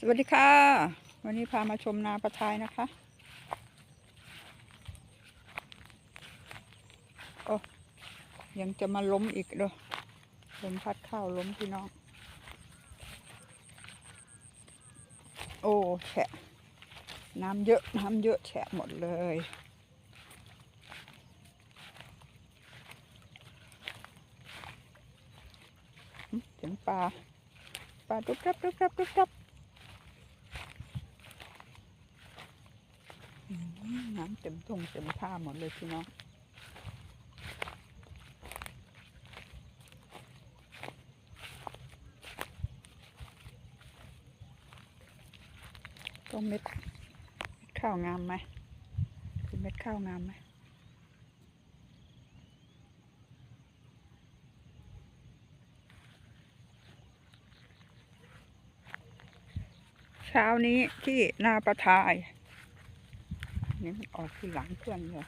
สวัสดีค่ะ วันนี้พามาชมนาประทายนะคะ โอ้ยังจะมาล้มอีกเด้อลมพัดเข้าล้มพี่น้อง โอ้แฉะ น้ำเยอะน้ำเยอะแฉะหมดเลยหึเสียงปลาปลาตุ๊บตับตุ๊บตับตุ๊บตับอืม น้ำเต็มทงเต็มท่าหมดเลยพี่น้องต้องเม็ดเม็ดข้าวงามไหมคือเม็ดข้าวงามไหมเช้านี้ที่นาประทาย นี่มันออกที่หลังเพื่อนเลย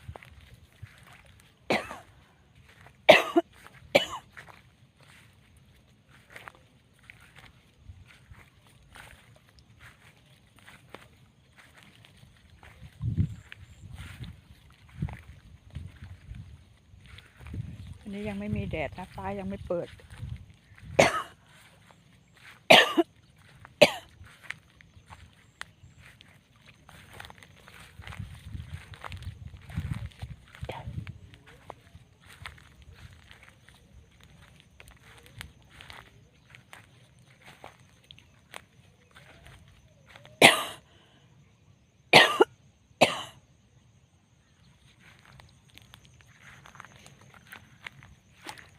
อันนี้ยังไม่มีแดดนะฟ้ายังไม่เปิด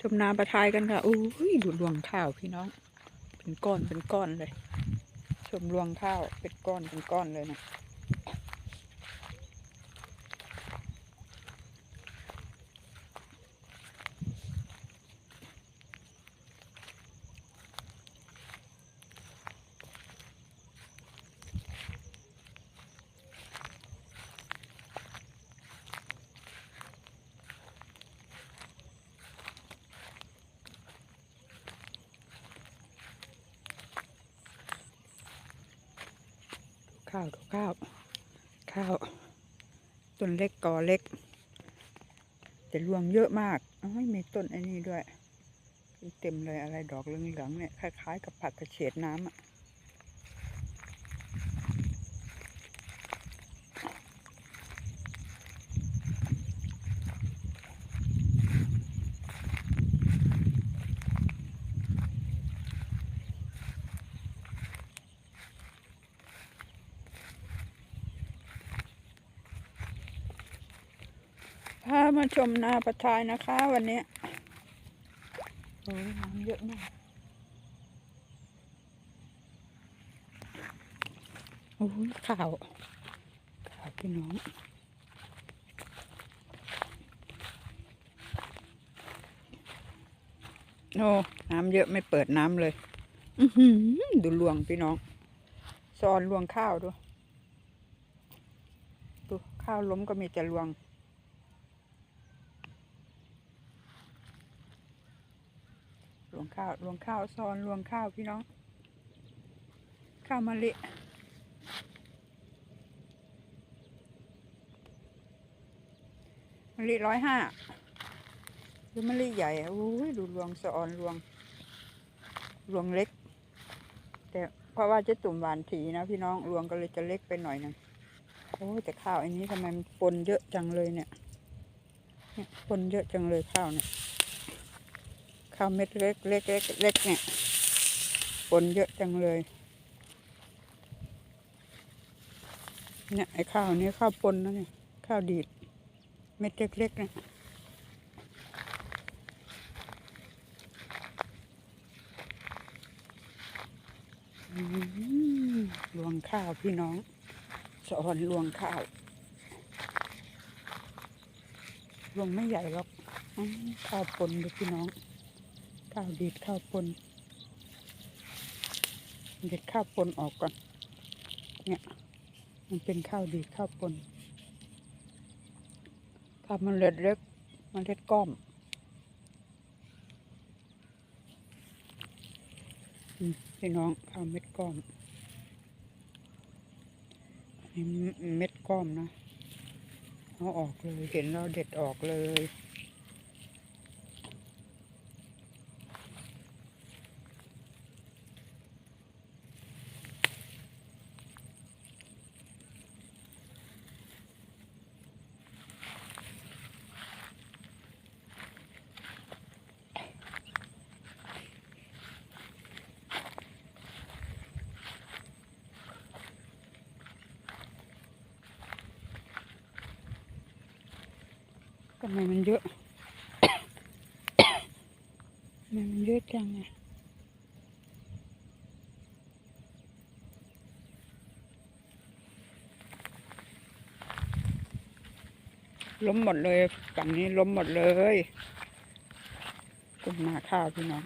ชมนาประทายกันค่ะอุ้ยดูรวงข้าวพี่น้อง เป็นก้อนเป็นก้อนเลย ชมรวงข้าวเป็นก้อนเป็นก้อนเลยนะ ข้าวดูข้าว ข้าวต้นเล็กกอเล็ก แต่รวงเยอะมากอ้ายมีต้นอันนี้ด้วย เต็มเลยอะไรดอกเหลืองๆเนี่ยคล้ายๆกับผักกระเฉดน้ำอะ มาชมนาประทายนะคะ วันนี้โอ้ยน้ำเยอะมากโอ้ยข่าวข่าวพี่น้องโอ้น้ำเยอะไม่เปิดน้ำเลยดูลวงพี่น้องซอนลวงข้าวดูดูข้าวล้มก็มีแต่ลวง รวง ข้าวรวงข้าวซอนรวงข้าวพี่น้อง ข้าวมะลิมะลิร้อยห้าดูมะลิใหญ่อะอุ้ยดูรวงซอนรวง รวงเล็ก แต่เพราะว่าจะตุ่มหวานถีนะพี่น้องรวงก็เลยจะเล็กไปหน่อยนึงโอ้แต่ข้าวอันนี้ทำไมมันปนเยอะจังเลยเนี่ยเนี่ยปนเยอะจังเลยข้าวเนี่ย ข้าวเม็ดเล็กเล็กเล็กเล็กเนี่ยปนเยอะจังเลย เนี่ยไอ้ข้าวนี้ข้าวปนนะเนี่ยข้าวดีด เม็ดเล็กๆเนี่ยอืมรวงข้าวพี่น้อง สอนรวงข้าว รวงไม่ใหญ่หรอกอ๋อข้าวปนดูพี่น้อง ข้าวดีดข้าวปนเด็ดข้าวปนออกก่อน เนี่ย มันเป็นข้าวดีดข้าวปนข้าวมันเล็ดเล็กมันเล็ดก้อมพี่น้องข้าวเม็ดก้อมนี่เม็ดก้อมนะเอาออกเลย เห็นเราเด็ดออกเลย ทำไมมันเยอะทำไมมันเยอะจังอะล้มหมดเลยฝั่งนี้ล้มหมดเลยต้นนาข้าวพี่น้อง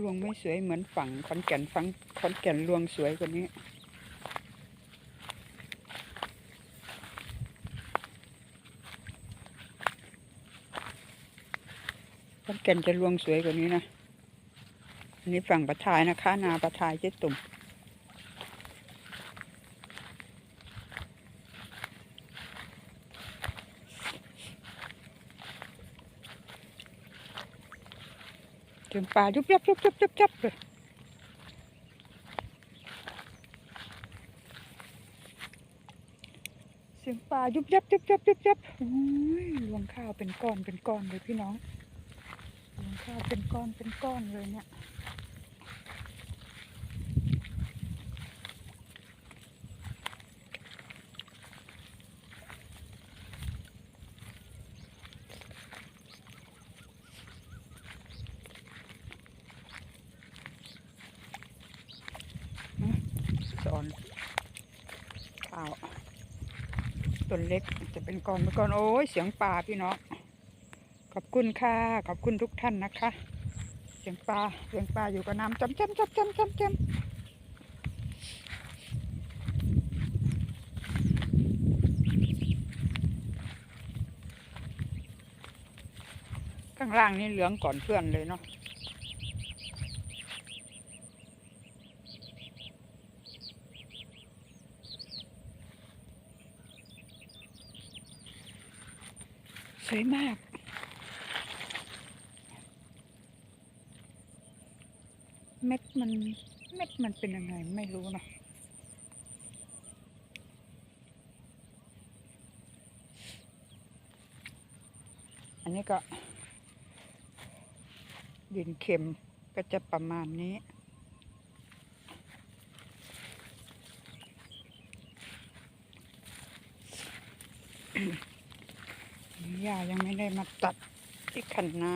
รวงไม่สวยเหมือนฝั่งขอนแก่นฝั่งขอนแก่นรวงสวยกว่านี้ ขอ นแก่นจะรวงสวยกว่านี้นะอันนี้ฝั่งประทายนะคะ นาประทายเจ๊ตุ่มถึงป่ายุบยับยุบยับยุบยับเลยเสียงป่ายุบยับยุบยับยุบยับโอ้ยรวงข้าวเป็นก้อนเป็นก้อนเลยพี่น้อง ข้าวเป็นก้อนเป็นก้อนเลยเนี่ยสอนข้าวต้นเล็กจะเป็นก้อนเป็นก้อน โอ้ยเสียงป่าพี่เน้อง ขอบคุณค่ะ ขอบคุณทุกท่านนะคะ เสียงปลา เสียงปลาอยู่กับน้ำจำจำจำจำจำจำข้างล่างนี่เหลืองก่อนเพื่อนเลยเนาะสวยมาก เม็ดมันเม็ดมันเป็นยังไงไม่รู้นะอันนี้ก็ ดินเค็มก็จะประมาณนี้หญ้ายังไม่ได้มาตัดที่คันนา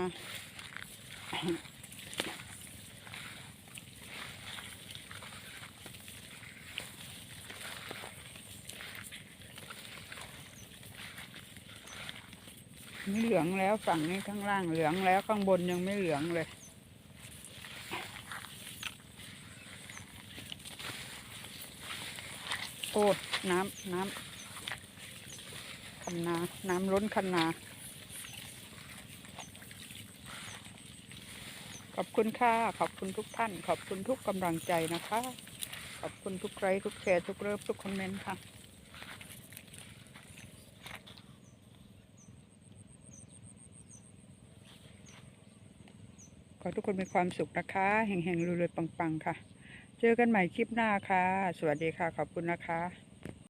เหลืองแล้วฝั่งนี้ข้างล่างเหลืองแล้วข้างบนยังไม่เหลืองเลยโอ้น้ำน้ำคันนา น้ำล้นคันนา ขอบคุณค่ะ ขอบคุณทุกท่าน ขอบคุณทุกกำลังใจนะคะ ขอบคุณทุกไลค์ทุกแชร์ทุกเลิฟทุกคอมเมนต์ค่ะ อทุกคนมีความสุขนะคะแห่งๆรวยๆปังๆค่ะ เจอกันใหม่คลิปหน้าค่ะ สวัสดีค่ะ ขอบคุณนะคะ